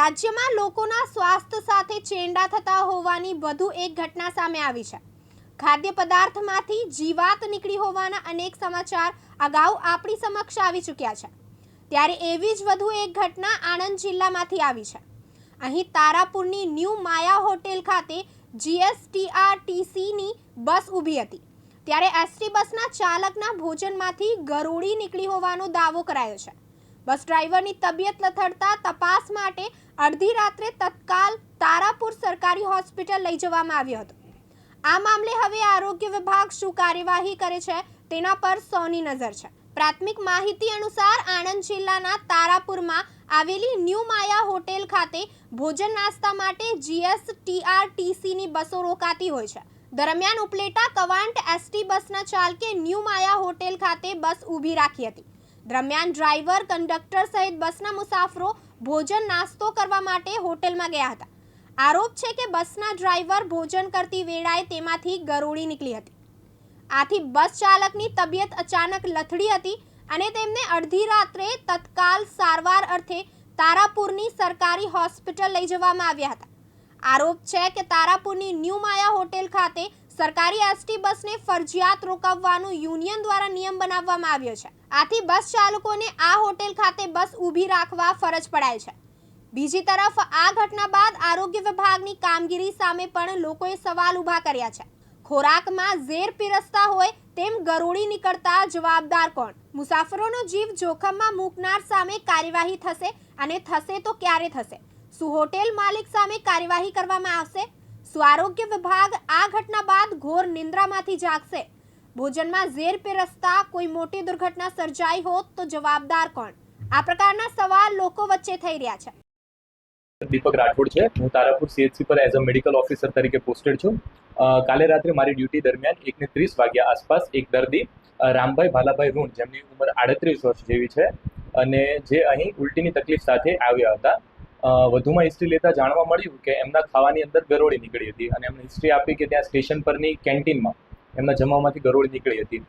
રાજ્યમાં લોકોના સ્વાસ્થ્ય સાથે ચેંડા થતા હોવાની વધુ એક ઘટના સામે આવી છે. ખાદ્ય પદાર્થમાંથી જીવાત નીકળી હોવાના અનેક સમાચાર અગાઉ આપણી સમક્ષ આવી ચૂક્યા છે. ત્યારે એવી જ વધુ એક ઘટના આણંદ જિલ્લામાંથી આવી છે. અહીં તારાપુરની ન્યૂ માયા હોટેલ ખાતે જીએસટીઆરટીસીની બસ ઊભી હતી. ત્યારે એસટી બસના ચાલકના ભોજનમાંથી ગરોળી નીકળી હોવાનો દાવો કરાયો છે. બસ ડ્રાઈવરની તબિયત લથડતા તપાસ માટે અડધી રાત્રે તત્કાલ તારાપુર સરકારી હોસ્પિટલ લઈ જવામાં આવ્યો હતો. આ મામલે હવે આરોગ્ય વિભાગ શું કાર્યવાહી કરે છે તેના પર સૌની નજર છે. પ્રાથમિક માહિતી અનુસાર આણંદ જિલ્લાના તારાપુરમાં આવેલી ન્યૂ માયા હોટેલ ખાતે ભોજન નાસ્તા માટે જીએસટીઆરટીસીની બસો રોકાતી હોય છે. દરમિયાન ઉપલેટા કવાંટ એસટી બસના ચાલકે ન્યૂ માયા હોટેલ ખાતે બસ ઊભી રાખી હતી. દરમિયાન ડ્રાઈવર, કંડક્ટર સહિત બસના મુસાફરો ભોજન નાસ્તો કરવા માટે હોટેલમાં ગયા હતા. આરોપ છે કે બસના ડ્રાઈવર ભોજન કરતી વેળાએ તેમાંથી ગરોળી નીકળી હતી. આથી બસ ચાલકની તબિયત અચાનક લથડી હતી અને તેમને અડધી રાત્રે તત્કાલ સારવાર અર્થે તારાપુરની સરકારી હોસ્પિટલ લઈ જવામાં આવ્યા હતા. આરોપ છે કે તારાપુરની ન્યૂ માયા હોટેલ ખાતે સરકારી એસટી બસને ફરજિયાત રોકાવવાનો યુનિયન દ્વારા નિયમ બનાવવામાં આવ્યો છે. આથી બસ ચાલકોને આ હોટેલ ખાતે બસ ઊભી રાખવા ફરજ પડાય છે. બીજી તરફ, આ ઘટના બાદ આરોગ્ય વિભાગની કામગીરી સામે પણ લોકોએ સવાલ ઊભા કર્યા છે. ખોરાકમાં ઝેર પીરસતા હોય તેમ ગરોળી નીકળતા જવાબદાર કોણ? મુસાફરોનો જીવ જોખમમાં મૂકનાર સામે કાર્યવાહી થશે અને થશે તો ક્યારે થશે? શું હોટેલ માલિક સામે કાર્યવાહી કરવામાં આવશે? શું આરોગ્ય વિભાગ આ ઘટના બાદ ઘોર નિંદ્રામાંથી જાગશે. ભોજનમાં ઝેર પીરસતા કોઈ મોટી દુર્ઘટના સર્જાઈ હોત તો જવાબદાર કોણ? આ પ્રકારના સવાલ લોકો વચ્ચે થઈ રહ્યા છે. દીપક રાઠોડ છે. હું તારાપુર સીએચસી પર એઝ અ મેડિકલ ઓફિસર તરીકે પોસ્ટેડ છું. કાલે રાત્રે મારી ડ્યુટી દરમિયાન એકને ત્રીસ વાગ્યા આસપાસ એક દર્દી રામભાઈ ભાલાભાઈ રૂણ જેમની ઉંમર આડત્રીસ વર્ષ જેવી છે અને જે અહીં ઉલટીની તકલીફ સાથે આવ્યા હતા. વધુમાં હિસ્ટ્રી લેતા જાણવા મળ્યું કે એમના ખાવાની અંદર ગરોળી નીકળી હતી અને એમને હિસ્ટ્રી આપી કે ત્યાં સ્ટેશન પરની કેન્ટીનમાં એમના જમવામાંથી ગરોળી નીકળી હતી.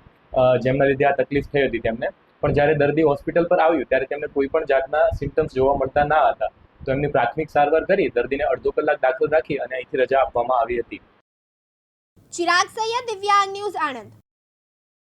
જેમના લીધે આ તકલીફ થઈ હતી તેમને. પણ જ્યારે દર્દી હોસ્પિટલ પર આવ્યું, ત્યારે તેમને કોઈ પણ જાતના સિમ્ટમ્સ જોવા મળતા ના હતા. તો એમની પ્રાથમિક સારવાર કરી, દર્દીને અડધો કલાક દાખલ રાખી અને અહીંથી રજા આપવામાં આવી હતી. ચિરાગ સૈયદ દિવ્યાંગ ન્યૂઝ આણંદ.